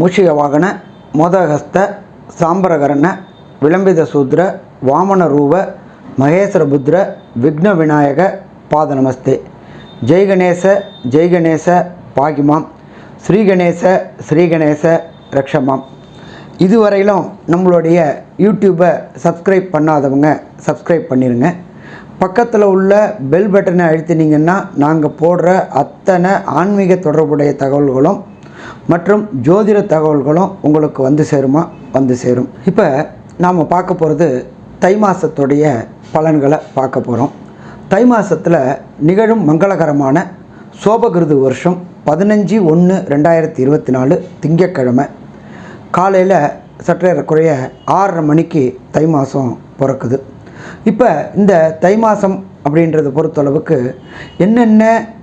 மூஷிக வாகன மோதகஸ்த சாம்பரகரண விளம்பித சூத்ர வாமன ரூப மகேஸ்வர புத்ர விக்ன விநாயக பாத நமஸ்தே. ஜெய் கணேச ஜெய் கணேச பாகிமாம். ஸ்ரீ கணேச ஸ்ரீ கணேச ரக்ஷமாம். இதுவரையிலும் நம்மளுடைய யூடியூப்பை சப்ஸ்கிரைப் பண்ணாதவங்க சப்ஸ்கிரைப் பண்ணிடுங்க பக்கத்தில் உள்ள பெல் பட்டனை அழுத்தினீங்கன்னா நாங்கள் போடுற அத்தனை ஆன்மீக தொடர்புடைய தகவல்களும் மற்றும் ஜோதிட தகவல்களும் உங்களுக்கு வந்து சேருமா? வந்து சேரும். இப்போ நாம் பார்க்க போகிறது தை மாதத்துடைய பலன்களை பார்க்க போகிறோம் தை மாதத்தில் நிகழும் மங்களகரமான சோபகிருது வருஷம் பதினஞ்சு ஒன்று ரெண்டாயிரத்தி இருபத்தி நாலு திங்கட்கிழமை. காலையில் சற்றேறக்குறைய ஆறரை மணிக்கு தை மாதம் பிறக்குது. இப்போ இந்த தை மாதம் அப்படின்றத பொறுத்தளவுக்கு என்னென்ன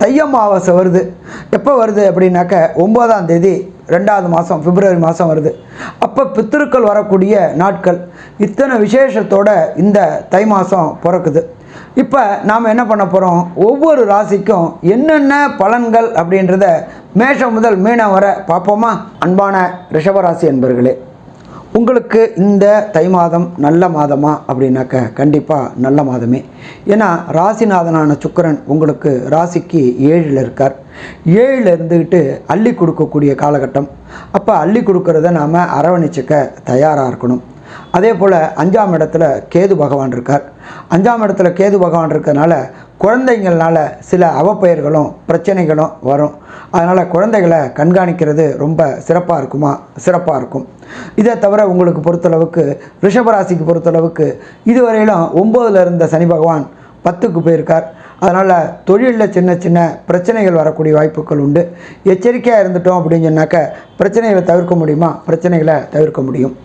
தை அமாவாசை வருது. எப்போ வருது அப்படின்னாக்க ஒம்பதாம் தேதி ரெண்டாவது மாதம் பிப்ரவரி மாதம் வருது. அப்போ பித்திருக்கள் வரக்கூடிய நாட்கள். இத்தனை விசேஷத்தோட இந்த தை மாதம் பிறக்குது. இப்போ நாம் என்ன பண்ண போகிறோம் ஒவ்வொரு ராசிக்கும் என்னென்ன பலன்கள் அப்படின்றத மேஷம் முதல் மீனம் வர பார்ப்போமா? அன்பான ரிஷபராசி என்பர்களே உங்களுக்கு இந்த தை மாதம் நல்ல மாதமா அப்படின்னாக்க கண்டிப்பாக நல்ல மாதமே. ஏன்னா ராசிநாதனான சுக்கிரன் உங்களுக்கு ராசிக்கு ஏழில் இருக்கார். ஏழில் இருந்துக்கிட்டு அள்ளி கொடுக்கக்கூடிய காலகட்டம். அப்போ அள்ளி கொடுக்கறத நாம் அரவணைச்சிக்க தயாராக இருக்கணும். அதே போல் அஞ்சாம் இடத்துல கேது பகவான் இருக்கார். அஞ்சாம் இடத்துல கேது பகவான் இருக்கிறதுனால குழந்தைங்கள்னால சில அவப்பெயர்களும் பிரச்சனைகளும் வரும். அதனால் குழந்தைகளை கண்காணிக்கிறது ரொம்ப சிறப்பாக இருக்குமா? சிறப்பாக இருக்கும். இதை தவிர உங்களுக்கு பொறுத்தளவுக்கு ரிஷபராசிக்கு பொறுத்தளவுக்கு இதுவரையிலும் ஒம்போதில் இருந்த சனி பகவான் பத்துக்கு போயிருக்கார். அதனால் தொழிலில் சின்ன சின்ன பிரச்சனைகள் வரக்கூடிய வாய்ப்புகள் உண்டு. எச்சரிக்கையாக இருந்துட்டோம் அப்படின்னு சொன்னாக்க பிரச்சனைகளை தவிர்க்க முடியுமா? பிரச்சனைகளை தவிர்க்க முடியும்.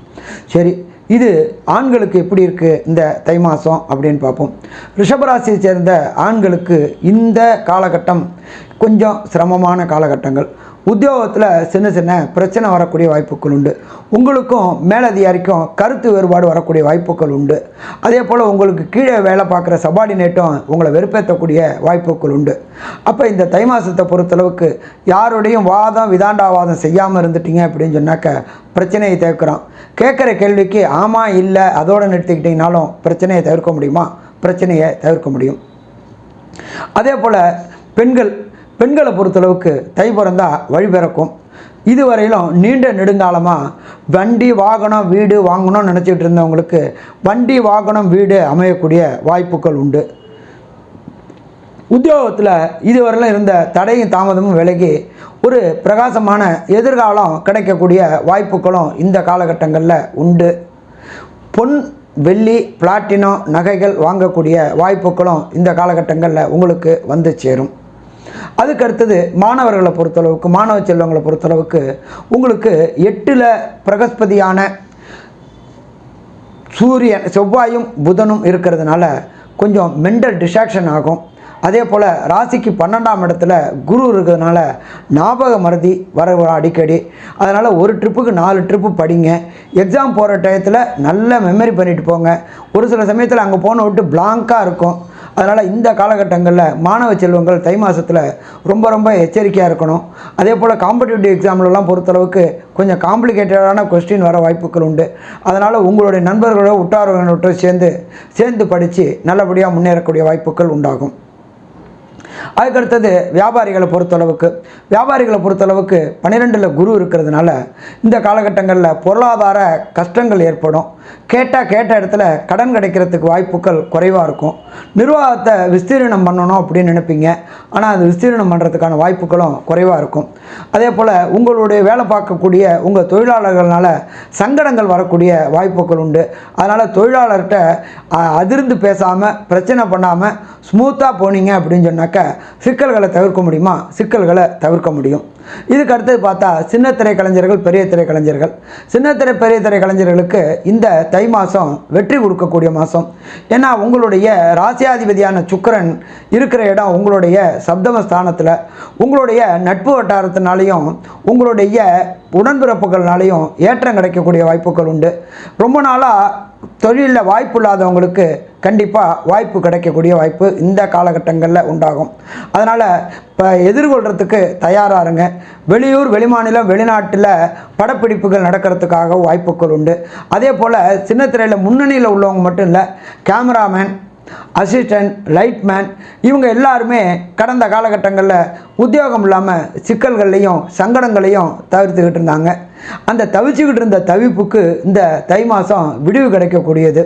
சரி இது ஆண்களுக்கு எப்படி இருக்குது இந்த தை மாதம் அப்படின்னு பார்ப்போம். ரிஷபராசியை சேர்ந்த ஆண்களுக்கு இந்த காலகட்டம் கொஞ்சம் சிரமமான காலகட்டங்கள். உத்தியோகத்தில் சின்ன சின்ன பிரச்சனை வரக்கூடிய வாய்ப்புகள் உண்டு. உங்களுக்கும் மேலதிகாரிக்கும் கருத்து வேறுபாடு வரக்கூடிய வாய்ப்புகள் உண்டு. அதே போல் உங்களுக்கு கீழே வேலை பார்க்குற சபார்டினேட்டும் உங்களை வெறுப்பேற்றக்கூடிய வாய்ப்புகள் உண்டு. அப்போ இந்த தை மாதத்தை பொறுத்தளவுக்கு யாருடையும் வாதம் விதாண்டாவாதம் செய்யாமல் இருந்துட்டீங்க அப்படின்னு சொன்னாக்க பிரச்சனையை தவிர்க்கிறோம் கேட்குற கேள்விக்கு ஆமாம் இல்லை அதோடு நிறுத்திக்கிட்டிங்கனாலும் பிரச்சனையை தவிர்க்க முடியுமா? பிரச்சனையை தவிர்க்க முடியும். அதே போல் பெண்கள் பெண்களை பொறுத்தளவுக்கு தை பிறந்தால் வழி பிறக்கும். இதுவரையிலும் நீண்ட நெடுங்காலமாக வண்டி வாகனம் வீடு வாங்கணும்னு நினச்சிக்கிட்டு இருந்தவங்களுக்கு வண்டி வாகனம் வீடு அமையக்கூடிய வாய்ப்புகள் உண்டு. உத்தியோகத்தில் இதுவரையிலும் இருந்த தடையும் தாமதமும் விலகி ஒரு பிரகாசமான எதிர்காலம் கிடைக்கக்கூடிய வாய்ப்புகளும் இந்த காலகட்டங்களில் உண்டு. பொன் வெள்ளி பிளாட்டினம் நகைகள் வாங்கக்கூடிய வாய்ப்புகளும் இந்த காலகட்டங்களில் உங்களுக்கு வந்து சேரும். அதுக்கு அடுத்தது மாணவர்களை பொறுத்தளவுக்கு மாணவ செல்வங்களை பொறுத்தளவுக்கு உங்களுக்கு எட்டில் பிரகஸ்பதியான சூரியன் செவ்வாயும் புதனும் இருக்கிறதுனால கொஞ்சம் மென்டல் டிஸ்ட்ராக்ஷன் ஆகும். அதே போல் ராசிக்கு பன்னெண்டாம் இடத்துல குரு இருக்கிறதுனால ஞாபக மறதி வர அடிக்கடி. அதனால் ஒரு ட்ரிப்புக்கு நாலு ட்ரிப்பு படிங்க. எக்ஸாம் போகிற டயத்தில் நல்ல மெமரி பண்ணிட்டு போங்க. ஒரு சில சமயத்தில் அங்கே போன விட்டு பிளாங்காக இருக்கும். அதனால் இந்த காலகட்டங்களில் மாணவ செல்வங்கள் தை மாதத்தில் ரொம்ப ரொம்ப எச்சரிக்கையாக இருக்கணும். அதே போல் காம்படிட்டிவ் எக்ஸாம்லலாம் பொறுத்தளவுக்கு கொஞ்சம் காம்ப்ளிகேட்டடான கொஸ்டின் வர வாய்ப்புகள் உண்டு. அதனால் உங்களுடைய நண்பர்களோ உற்றார்களோட சேர்ந்து சேர்ந்து படித்து நல்லபடியாக முன்னேறக்கூடிய வாய்ப்புகள் உண்டாகும். அதுக்கடுத்தது வியாபாரிகளை பொறுத்தளவுக்கு. வியாபாரிகளை பொறுத்தளவுக்கு பன்னிரெண்டில் குரு இருக்கிறதுனால இந்த காலகட்டங்களில் பொருளாதார கஷ்டங்கள் ஏற்படும். கேட்டால் கேட்ட இடத்துல கடன் கிடைக்கிறதுக்கு வாய்ப்புகள் குறைவாக இருக்கும். நிர்வாகத்தை விஸ்தீரணம் பண்ணணும் அப்படின்னு நினைப்பீங்க. ஆனால் அது விஸ்தீரணம் பண்ணுறதுக்கான வாய்ப்புகளும் குறைவாக இருக்கும். அதே போல் உங்களுடைய வேலை பார்க்கக்கூடிய உங்கள் தொழிலாளர்களால் சங்கடங்கள் வரக்கூடிய வாய்ப்புகள் உண்டு. அதனால் தொழிலாளர்கிட்ட அதிர்ந்து பேசாமல் பிரச்சனை பண்ணாமல் ஸ்மூத்தாக போனீங்க அப்படின்னு சொன்னாக்க சிக்கல்களை தவிர்க்க முடியுமா? சிக்கல்களை தவிர்க்க முடியும். இதுக்கு அடுத்தது பார்த்தா சின்ன திரை கலைஞர்கள் பெரிய திரை கலைஞர்கள் சின்ன திரை பெரிய திரை கலைஞர்களுக்கு இந்த தை மாதம் வெற்றி கொடுக்கக்கூடிய மாதம் ஏன்னா உங்களுடைய ராசியாதிபதியான சுக்கரன் இருக்கிற இடம் உங்களுடைய சப்தம ஸ்தானத்தில் உங்களுடைய நட்பு வட்டாரத்தினாலையும் உங்களுடைய உடன்பிறப்புகள்னாலையும் ஏற்றம் கிடைக்கக்கூடிய வாய்ப்புகள் உண்டு. ரொம்ப நாளாக தொழிலில் வாய்ப்பு இல்லாதவங்களுக்கு கண்டிப்பாக வாய்ப்பு கிடைக்கக்கூடிய வாய்ப்பு இந்த காலகட்டங்களில் உண்டாகும். அதனால் இப்போ எதிர்கொள்கிறதுக்கு தயாராக இருங்க. வெளியூர் வெளிமாநிலம் வெளிநாட்டில் படப்பிடிப்புகள் நடக்கிறதுக்காக வாய்ப்புகள் உண்டு. அதே போல் சின்ன திரையில் முன்னணியில் உள்ளவங்க மட்டும் இல்லை கேமராமேன் அசிஸ்டன்ட் லைட்மேன் இவங்க எல்லாருமே கடந்த காலகட்டங்களில் உத்தியோகம் இல்லாமல் சிக்கல்கள்லையும் சங்கடங்களையும் தவிர்த்துக்கிட்டு இருந்தாங்க. அந்த தவிச்சுக்கிட்டு இருந்த தவிப்புக்கு இந்த தை மாதம் விடிவு கிடைக்கக்கூடியது.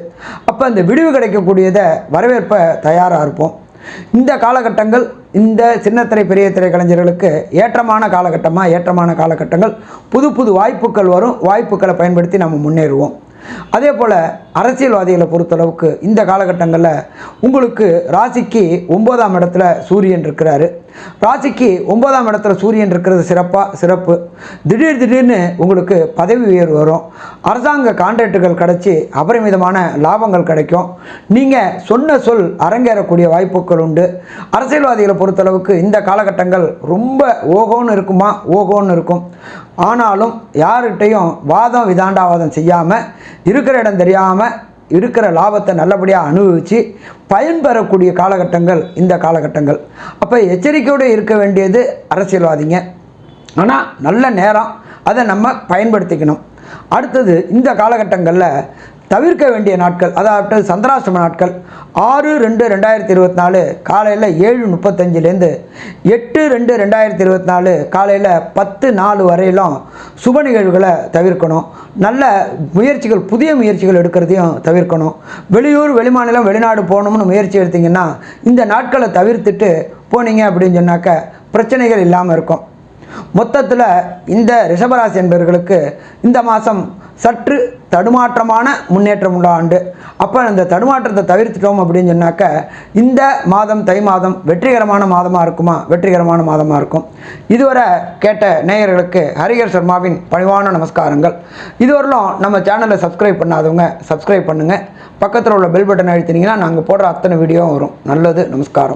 அப்போ அந்த விடிவு கிடைக்கக்கூடியதை வரவேற்ப தயாராக இருப்போம். இந்த காலகட்டங்கள் இந்த சின்னத்திரை பெரிய திரை கலைஞர்களுக்கு ஏற்றமான காலகட்டமாக ஏற்றமான காலகட்டங்கள் புது புது வாய்ப்புகள் வரும். வாய்ப்புகளை பயன்படுத்தி நம்ம முன்னேறுவோம். அதே போல் அரசியல்வாதிகளை பொறுத்தளவுக்கு இந்த காலகட்டங்களில் உங்களுக்கு ராசிக்கு ஒன்பதாம் இடத்துல சூரியன் இருக்கிறாரு. ராசிக்கு ஒன்பதாம் இடத்துல சூரியன் இருக்கிறது சிறப்பாக சிறப்பு. திடீர் திடீர்னு உங்களுக்கு பதவி உயர்வு வரும். அரசாங்க கான்ட்ராக்டுகள் கிடச்சி அபரிமிதமான லாபங்கள் கிடைக்கும். நீங்கள் சொன்ன சொல் அரங்கேறக்கூடிய வாய்ப்புகள் உண்டு. அரசியல்வாதிகளை பொறுத்தளவுக்கு இந்த காலகட்டங்கள் ரொம்ப ஓகோன்னு இருக்குமா? ஓகோன்னு இருக்கும். ஆனாலும் யார்கிட்டையும் வாதம் விதாண்டாவாதம் செய்யாமல் இருக்கிற இடம் தெரியாமல் இருக்கிற லாபத்தை நல்லபடியாக அனுபவித்து பயன்பெறக்கூடிய காலகட்டங்கள் இந்த காலகட்டங்கள். அப்போ எச்சரிக்கையோடு இருக்க வேண்டியது அரசியல்வாதிங்க. ஆனால் நல்ல நேரம் அதை நம்ம பயன்படுத்திக்கணும். அடுத்தது இந்த காலகட்டங்களில் தவிர்க்க வேண்டிய நாட்கள் அதாவது சந்திராஷ்டம நாட்கள் ஆறு ரெண்டு ரெண்டாயிரத்தி இருபத்தி நாலு காலையில் ஏழு முப்பத்தஞ்சுலேருந்து எட்டு ரெண்டு ரெண்டாயிரத்தி இருபத்தி நாலு காலையில் பத்து நாலு வரையிலும் சுப நிகழ்வுகளை தவிர்க்கணும். நல்ல முயற்சிகள் புதிய முயற்சிகள் எடுக்கிறதையும் தவிர்க்கணும். வெளியூர் வெளிமாநிலம் வெளிநாடு போகணும்னு முயற்சி எடுத்திங்கன்னா இந்த நாட்களை தவிர்த்துட்டு போனீங்க அப்படின்னு சொன்னாக்க பிரச்சனைகள் இல்லாமல் இருக்கும். மொத்தத்தில் இந்த ரிஷபராசி என்பவர்களுக்கு இந்த மாதம் சற்று தடுமாற்றமான முன்னேற்றம் உள்ள ஆண்டு அப்போ அந்த தடுமாற்றத்தை தவிர்த்துட்டோம் அப்படின்னு சொன்னாக்க இந்த மாதம் தை மாதம் வெற்றிகரமான மாதமாக இருக்குமா? வெற்றிகரமான மாதமாக இருக்கும். இதுவரை கேட்ட நேயர்களுக்கு ஹரிஹர் சர்மாவின் பணிவான நமஸ்காரங்கள். இதுவரையிலும் நம்ம சேனலை சப்ஸ்கிரைப் பண்ணாதவங்க சப்ஸ்கிரைப் பண்ணுங்கள் பக்கத்தில் உள்ள பெல் பட்டன் அழுத்தினீங்கன்னா நாங்கள் போடுற அத்தனை வீடியோவும் வரும். நல்லது நமஸ்காரம்.